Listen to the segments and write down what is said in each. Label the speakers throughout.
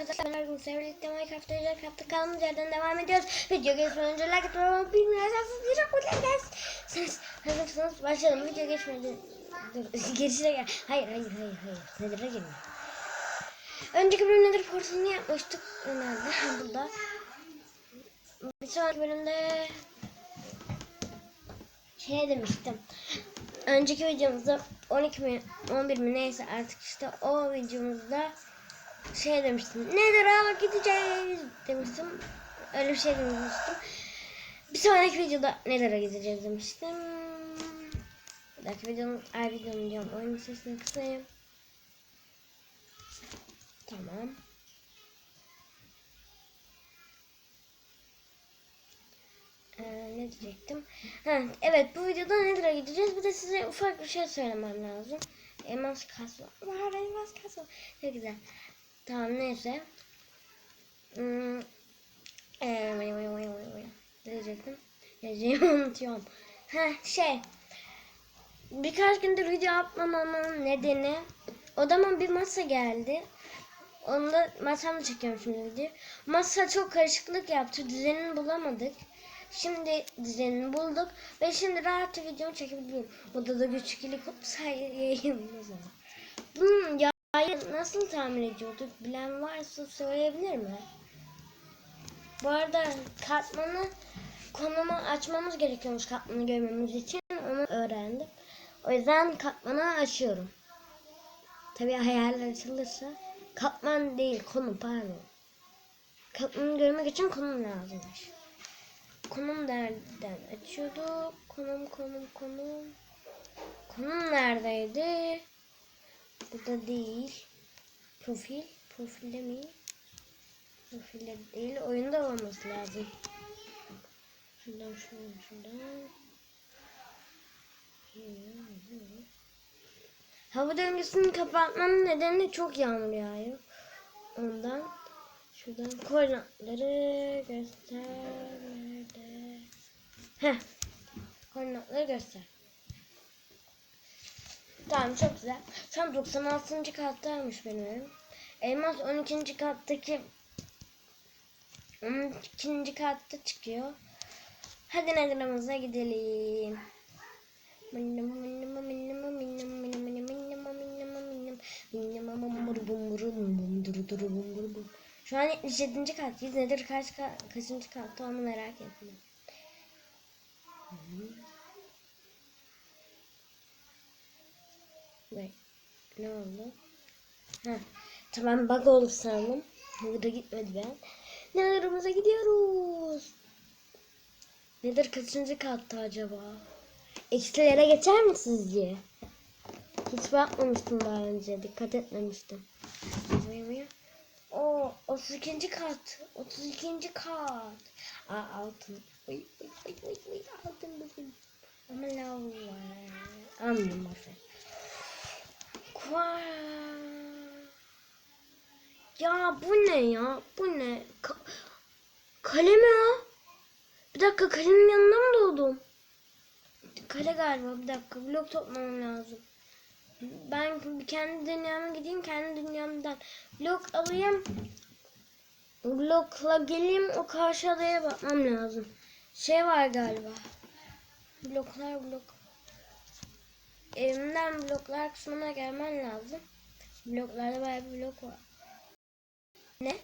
Speaker 1: Arkadaşlar bugün sevgilikle Minecraft'ta Minecraft'ta kaldığımız yerden devam ediyoruz. Video geçmeden önce like atmayı bilmiyorsanız bir çok mutlu edersiniz. Hazırsanız başlayalım. Video geçmeden... Dur gerisi gel. Hayır hayır hayır hayır. Nedir'e girme. Önceki bölüm Nedir portalını yapmıştık. Nerede? Burada. Bir sonraki bölümde şey demiştim. Önceki videomuzda 12 mi 11 mi neyse artık işte o videomuzda şey demiştim. Nedir ama gideceğiz demiştim. Öyle bir şey demiştim. Bir sonraki videoda Nether'a gideceğiz demiştim. Bir dahaki videonun, ay videonun diyorum. Oyun sesini kısayım. Tamam. Ee, ne diyecektim? Ha, evet bu videoda Nether'a gideceğiz. Bir de size ufak bir şey söylemem lazım. Elmas kas var. Elmas var. Ne güzel. Tamam neyse. Hmm. Ee, diyecektim? Diyeceğimi unutuyorum. Heh şey. Birkaç gündür video atmamamın nedeni odama bir masa geldi. Onda masamda çekiyorum şimdi video. Masa çok karışıklık yaptı. Düzenini bulamadık. Şimdi düzenini bulduk ve şimdi rahat video çekebiliyorum. Odada güçlülük olsa yayınımız var. Yağı nasıl tamir ediyorduk? Bilen varsa söyleyebilir mi? Bu arada katmanı konumu açmamız gerekiyormuş katmanı görmemiz için. Onu öğrendim. O yüzden katmanı açıyorum. Tabii hayaller açılırsa. Katman değil konum pardon. Katmanı görmek için konum lazımmış. Konum nereden açıyorduk? Konum konum konum. Konum neredeydi? Burada değil. Profil. Profilde mi? Profilde değil. Oyunda olması lazım. Şuradan şuradan şuradan. Hava döngüsünü kapatmanın nedeni çok yağmur yağıyor. Ondan şuradan koordinatları göster. Nerede? Heh. Koordinatları göster. Tamam çok güzel. Tam 96. kattaymış benim. Elmas 12. kattaki 12. katta çıkıyor. Hadi Nether'ımıza gidelim. Şu an 77. kattayız. Nedir kaç ka kaçıncı katta onu merak ettim. Vay. Ne oldu? Ha. Tamam bug oldu sandım. Burada gitmedi ben. Nether'ımıza gidiyoruz. Nedir kaçıncı katta acaba? Eksilere geçer mi sizce? Hiç bakmamıştım daha önce. Dikkat etmemiştim. O 32. kat. 32. kat. Aa altın. Oy oy oy oy altın bakın. Ama lav var. Anladım. Kuar. Ya bu ne ya? Bu ne? Ka kale mi o? Bir dakika kalenin yanında mı doğdum? Kale galiba. Bir dakika. Blok toplamam lazım. Ben kendi dünyama gideyim. Kendi dünyamdan blok alayım. Blokla geleyim. O karşı adaya bakmam lazım. Şey var galiba. Bloklar blok. Evimden bloklar kısmına gelmen lazım. Bloklarda bayağı bir blok var. Ne?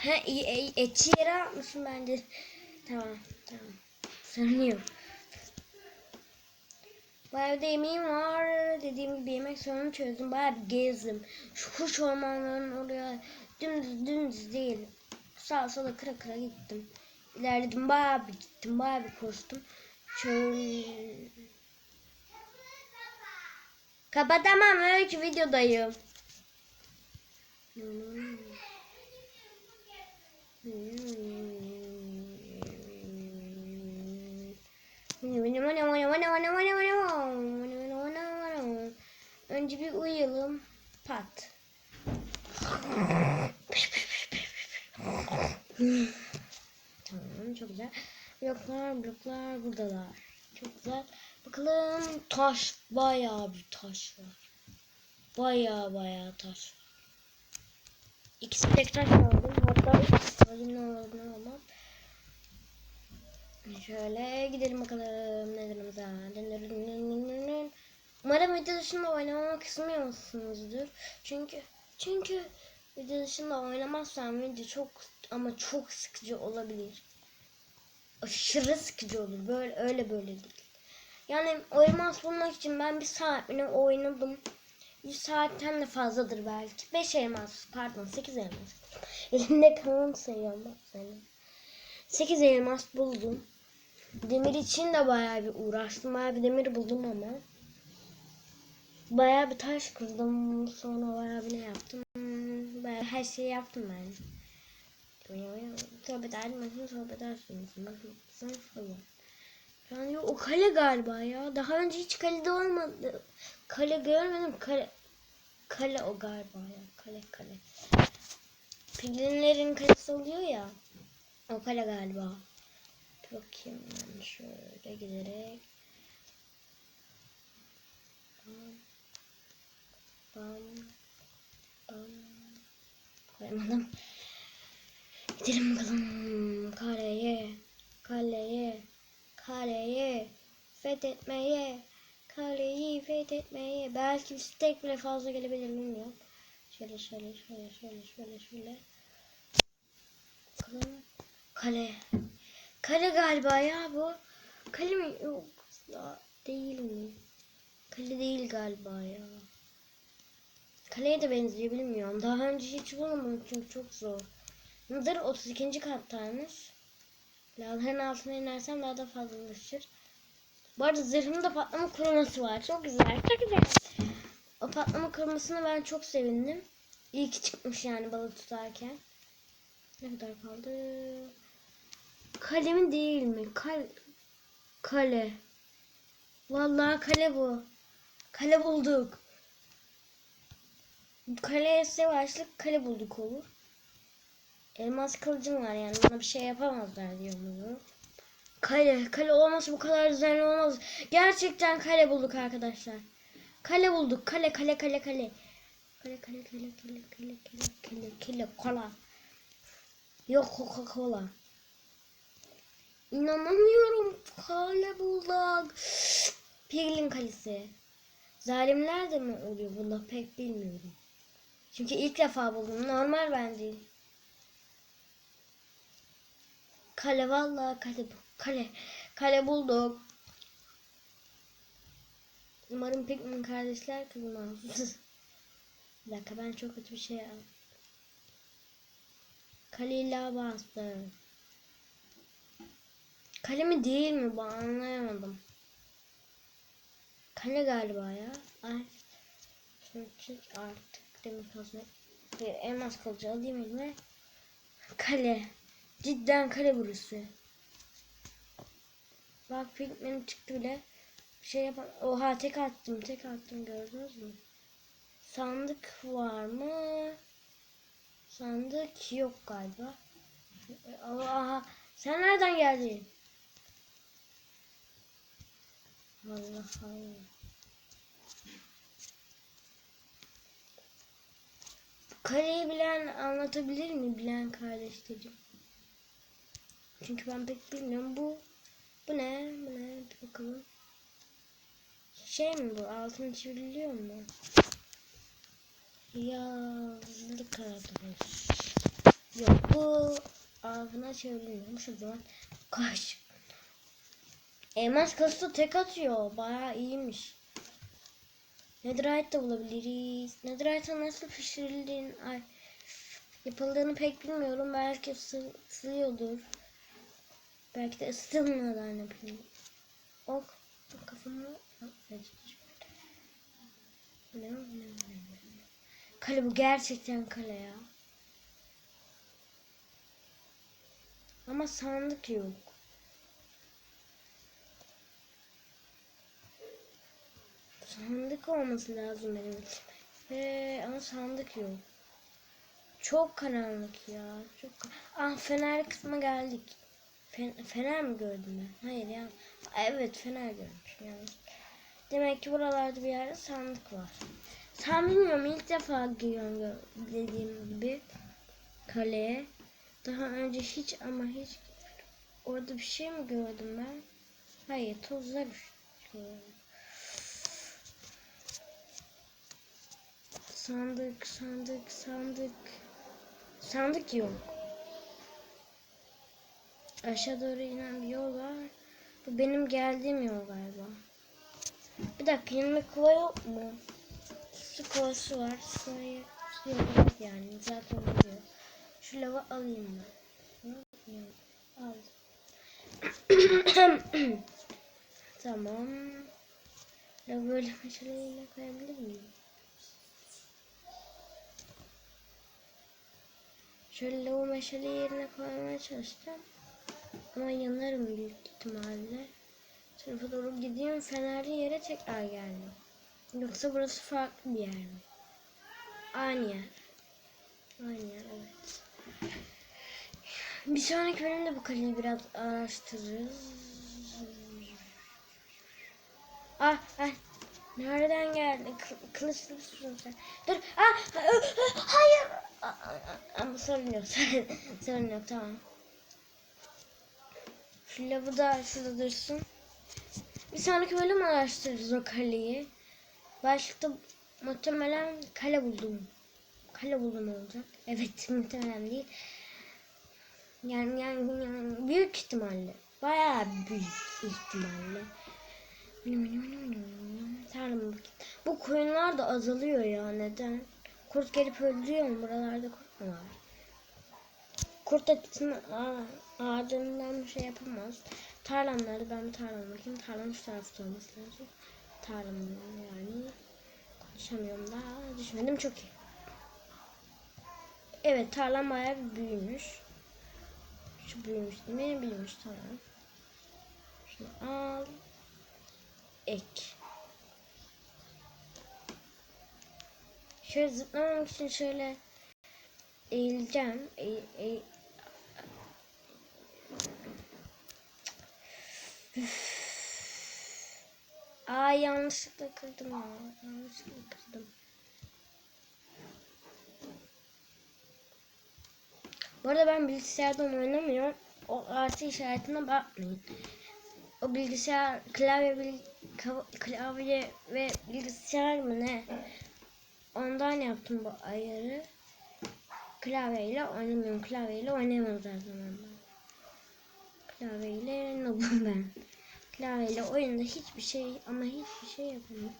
Speaker 1: He iyi, iyi. Etçi yere atmışım bence. Tamam tamam. Sanıyorum. Bu evde yemeğim var. Dediğim gibi yemek sorunu çözdüm. Bayağı bir gezdim. Şu kuş ormanlarının oraya dümdüz dümdüz değil. Sağa sola kıra kıra gittim. İlerledim bayağı bir gittim. Bayağı bir koştum. Çöl... Kapatamam öyle videodayım. Önce bir uyuyalım. Pat. tamam çok güzel. Bloklar bloklar buradalar. Çok güzel. Bakalım taş bayağı bir taş var. Bayağı bayağı taş var. İkisi tek taş aldım. Hatta olur ne olmaz. Şöyle gidelim bakalım nedenimize. Umarım video dışında oynamamak istemiyorsunuzdur. Çünkü çünkü video dışında oynamazsam video çok ama çok sıkıcı olabilir. Aşırı sıkıcı olur. Böyle öyle böyle değil. Yani elmas bulmak için ben bir saat bile oynadım. 100 saatten de fazladır belki. 5 elmas pardon 8 elmas. Elimde kalan sayıyorum bak senin. 8 elmas buldum. Demir için de bayağı bir uğraştım. Bayağı bir demir buldum ama. Bayağı bir taş kırdım. Sonra bayağı bir ne yaptım. Bayağı her şeyi yaptım ben. Tövbe ederdim. Tövbe edersiniz. Bakın sen. Yani o kale galiba ya. Daha önce hiç kalede olmadı. Kale görmedim. Kale kale o galiba ya. Kale kale. Piglinlerin kalesi oluyor ya. O kale galiba. Bakayım ben şöyle giderek. Bam. Bam. Koyamadım. Gidelim bakalım kaleye. Kaleye. Kaleye. Fethetmeye. Kaleyi fethetmeye. Belki bir tek bile fazla gelebilir bilmiyorum. Şöyle şöyle şöyle şöyle şöyle şöyle. Kale. Kale galiba ya bu. Kale mi? Yok. Değil mi? Kale değil galiba ya. Kaleye de benziyor bilmiyorum. Daha önce hiç bulamadım çünkü çok zor. Nedir 32. kattaymış. Lavların altına inersem daha da fazlalaşır. Bu arada zırhımda patlama koruması var. Çok güzel. Çok güzel. O patlama korumasına ben çok sevindim. İyi ki çıkmış yani balık tutarken. Ne kadar kaldı? Kale mi değil mi? Kal kale. Vallahi kale bu. Kale bulduk. Kaleye savaşlık kale bulduk olur. Elmas kılıcım var yani bana bir şey yapamazlar diyor bunu. Kale, kale olmasa bu kadar düzenli olmaz. Gerçekten kale bulduk arkadaşlar. Kale bulduk. Kale, kale, kale, kale. Kale, kale, kale, kale, kale, kale, kale, kale, kola. Yok Coca Cola. İnanamıyorum. Kale bulduk. Piglin kalesi. Zalimler de mi oluyor bunda pek bilmiyorum. Çünkü ilk defa buldum. Normal bence. Kale vallahi kale. Kale. Kale bulduk. Umarım Pikmin kardeşler kızmaz. bir dakika ben çok kötü bir şey yaptım. Kaleyle bastı. Kale mi değil mi bu anlayamadım. Kale galiba ya. Ay. Şunu çek artık. Demir kazma. Bir elmas kılıcı alayım elime. Kale. Cidden kale burası. Bak pigmenim çıktı bile. Bir şey yapan. Oha tek attım tek attım gördünüz mü? Sandık var mı? Sandık yok galiba. Aha sen nereden geldin? Allah Allah. Kaleyi bilen anlatabilir mi bilen kardeşlerim? Çünkü ben pek bilmiyorum. Bu bu ne? Bu ne? Bir bakalım. Şey mi bu? Altın çevriliyor mu? Yazlık arkadaş. Yok bu altına çevrilmiyormuş o zaman. Kaç. Elmas kası tek atıyor. Baya iyiymiş. Netherite de bulabiliriz. Netherite'ın nasıl pişirildiğini, ay, yapıldığını pek bilmiyorum. Belki ısılıyordur. Belki de ısıtılmadan yapayım. Ok. Kafamı. Kale bu gerçekten kale ya. Ama sandık yok. Sandık olması lazım benim için. Ve ama sandık yok. Çok karanlık ya. Çok Ah fener kısmına geldik. Fen fener mi gördüm ben? Hayır ya. Evet fener görmüşüm yani. Demek ki buralarda bir yerde sandık var. Sen bilmiyorum ilk defa görüyorum dediğim gibi. kaleye. Daha önce hiç ama hiç orada bir şey mi gördüm ben? Hayır tozlar düşüyor. Sandık, sandık, sandık. Sandık yok. Aşağı doğru inen bir yol var. Bu benim geldiğim yol galiba. Bir dakika yanımda kova yok mu? Su kovası var. Suyu, suyu yok yani. Zaten biliyor. Şu lava alayım ben. Al. tamam. Lava böyle meşaleyle koyabilir miyim? Şöyle lava meşale yerine koymaya çalışacağım. Ama yanarım büyük ihtimalle. Tarafa doğru gideyim. Fenerli yere tekrar geldim. Yoksa burası farklı bir yer mi? Aynı yer. Aynı yer evet. Bir sonraki bölümde bu kaleyi biraz araştırırız. Ah, ah. Nereden geldin? Kı- Kılıçlı mısın sen? Dur. Ah, ah, ah, hayır. Ah, ah, ah, Ama sorun yok. Sorun yok. Tamam. Şu lavı da şurada dursun. Bir sonraki bölüm araştırırız o kaleyi. Başlıkta muhtemelen kale buldum. Kale buldum olacak. Evet muhtemelen değil. Yani, yani, yani büyük ihtimalle. Bayağı büyük ihtimalle. Tanrım. Bu koyunlar da azalıyor ya neden? Kurt gelip öldürüyor mu? Buralarda kurt mu var? Kurt etin ağacından bir şey yapamaz. Tarlam nerede? Ben bir tarlama bakayım. Tarlam şu tarafta olması lazım. Tarlam yani. Konuşamıyorum daha. Düşmedim çok iyi. Evet tarlam bayağı büyümüş. Şu büyümüş değil mi? Büyümüş tamam. Şunu al. Ek. Şöyle zıplamak için şöyle eğileceğim. Eğ, eğ, Aa yanlışlıkla kırdım ya. Yanlışlıkla kırdım. Bu arada ben bilgisayardan oynamıyorum. O artı işaretine bakmayın. O bilgisayar klavye bil, klavye ve bilgisayar mı ne? Ondan yaptım bu ayarı. Klavyeyle oynamıyorum. Klavyeyle oynayamam zaten ben. Klavyeyle noobum ben. Klavyeyle oyunda hiçbir şey ama hiçbir şey yapamıyorum.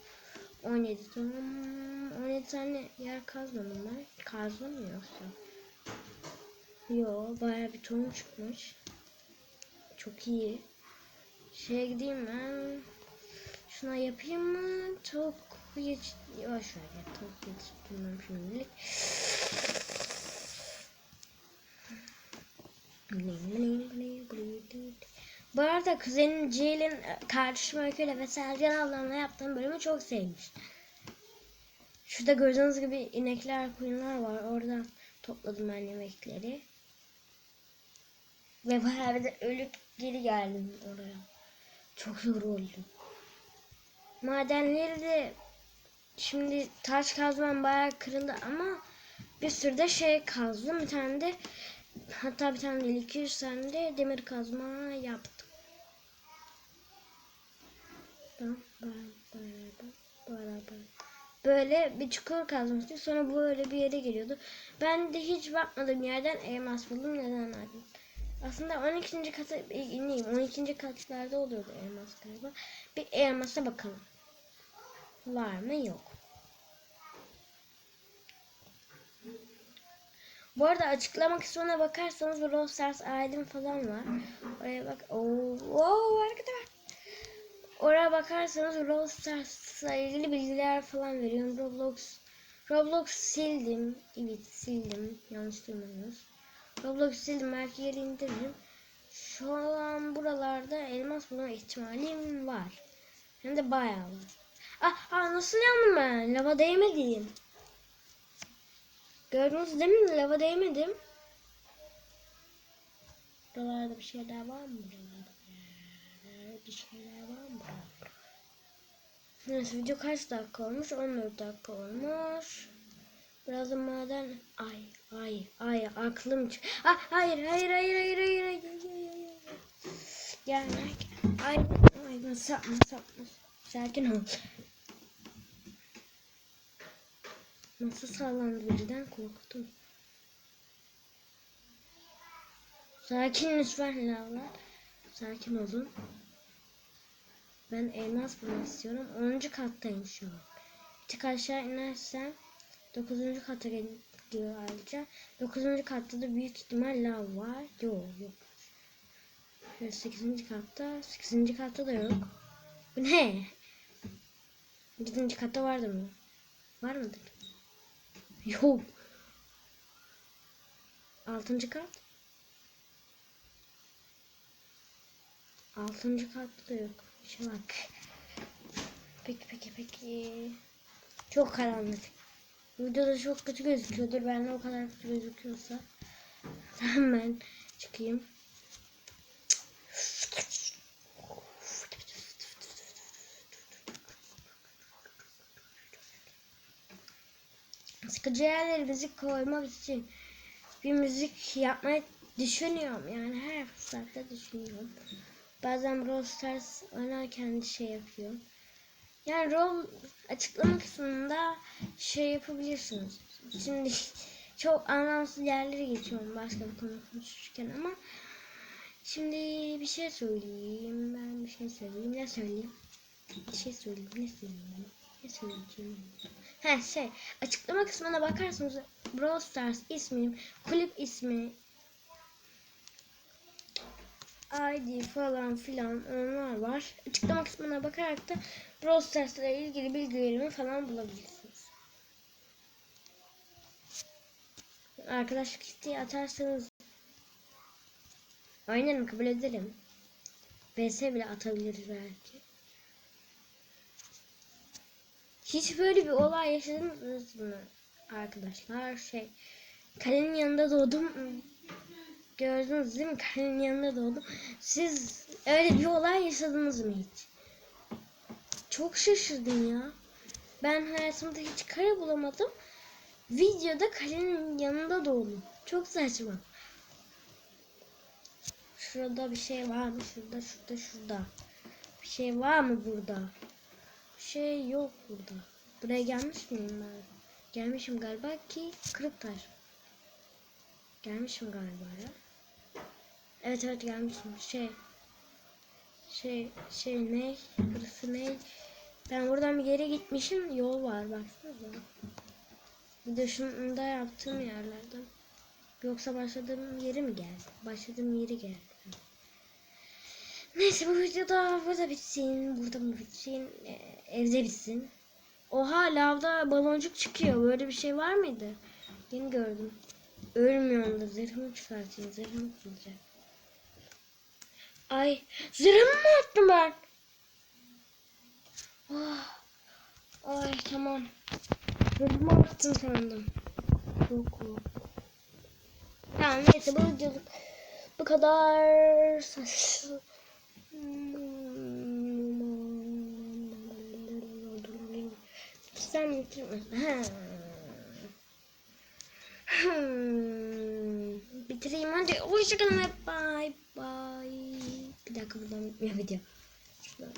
Speaker 1: 17 tamam. 17 tane yer kazmadım ben. Kazdım mı yoksa? Yo baya bir tohum çıkmış. Çok iyi. Şeye gideyim ben. Şuna yapayım mı? Tavuk yetiş... Yavaş ver ya. Tavuk yetiştirmem şimdilik. Bu arada kuzenim Ceylin kardeşim Öykü ile ve Selcan ablamla yaptığım bölümü çok sevmiş. Şurada gördüğünüz gibi inekler, koyunlar var. Oradan topladım ben yemekleri. Ve bayağı de ölüp geri geldim oraya. Çok zor oldu. Madenleri de şimdi taş kazmam bayağı kırıldı ama bir sürü de şey kazdım. Bir tane de hatta bir tane değil 200 tane de demir kazma yaptım. Böyle bir çukur kazmıştık. Sonra böyle bir yere geliyordu. Ben de hiç bakmadım yerden elmas buldum. Neden aldım? Aslında 12. kata ineyim. 12. katlarda oluyordu elmas galiba. Bir elmasa bakalım. Var mı? Yok. Bu arada açıklama kısmına bakarsanız Brawl Stars aidim falan var. Oraya bak. Oo, wow, arkada var. Oraya bakarsanız Brawl Stars'la ilgili bilgiler falan veriyorum. Roblox Roblox sildim. Evet sildim. Yanlış duymadınız. Roblox sildim. Belki geri indiririm. Şu an buralarda elmas bulma ihtimalim var. Hem de bayağı var. Ah, ah nasıl yandım ben? Lava değmedim. Gördünüz değil mi? Lava değmedim. Buralarda bir şeyler var mı? Buralarda bir şeyler var mı? Neyse video kaç dakika olmuş? 14 dakika olmuş. Biraz maden ay ay ay Aklım. Ah, hayır, hayır, hayır, hayır, hayır, hayır, hayır, hayır. Gel, gel. Ay, ay, sapma, sapma. Sakin ol. Nasıl sallandı birden korktum. Sakin lütfen lavlar. Sakin olun. Ben elmas bulmak istiyorum. 10. kattayım şu an. Tık aşağı inersem 9. kata gidiyor ayrıca. 9. katta da büyük ihtimal lav var. Yok yok. Şöyle 8. katta. 8. katta da yok. Bu ne? 7. katta vardır mı? Var mıdır? Yok. 6. kat. Altıncı katta da yok. Şu bak. Peki peki peki. Çok karanlık. Videoda çok kötü gözüküyordur. Bende o kadar kötü gözüküyorsa. Ben çıkayım. Sıkıcı yerlere müzik koymak için bir müzik yapmayı düşünüyorum. Yani her fırsatta düşünüyorum. Bazen Brawl Stars oynarken şey yapıyorum. Yani rol açıklama kısmında şey yapabilirsiniz. Şimdi çok anlamsız yerlere geçiyorum başka bir konu konuşurken ama şimdi bir şey söyleyeyim. Ben bir şey söyleyeyim. Ne söyleyeyim? Bir şey söyleyeyim. Ne söyleyeyim? Ne söyleyeceğim? Ha şey açıklama kısmına bakarsanız Brawl Stars ismim, kulüp ismi, ID falan filan onlar var. Açıklama kısmına bakarak da Brawl Stars ile ilgili bilgilerimi falan bulabilirsiniz. Arkadaşlık isteği atarsanız aynen kabul ederim. BS bile atabiliriz belki. Hiç böyle bir olay yaşadınız mı arkadaşlar? Şey, kalenin yanında doğdum. Gördünüz değil mi? Kalenin yanında doğdum. Siz öyle bir olay yaşadınız mı hiç? Çok şaşırdım ya. Ben hayatımda hiç kare bulamadım. Videoda kalenin yanında doğdum. Çok saçma. Şurada bir şey var mı? Şurada, şurada, şurada. Bir şey var mı burada? Şey yok burada. Buraya gelmiş miyim ben? Gelmişim galiba ki kırık taş. Gelmişim galiba ya. Evet evet gelmişim. Şey şey şey ne? Burası ne? Ben buradan bir yere gitmişim. Yol var baksanıza. Bir de şunda yaptığım yerlerden. Yoksa başladığım yeri mi geldi? Başladığım yeri geldi. Neyse bu videoda burada bitsin. Burada mı bitsin? Ee, evde bitsin. Oha lavda baloncuk çıkıyor. Böyle bir şey var mıydı? Yeni gördüm. Ölmüyorum da zırhımı çıkartayım. Zırhımı kırılacak. Ay zırhımı mı attım ben? Oh. Ay tamam. Zırhımı attım sandım. Yok yok. Tamam neyse bu videoluk bu kadar. Sen bitirme. Ha. Hmm. Bitireyim hadi. Hoşçakalın bye bye. Bir dakika buradan bitmiyor video. Şuradan.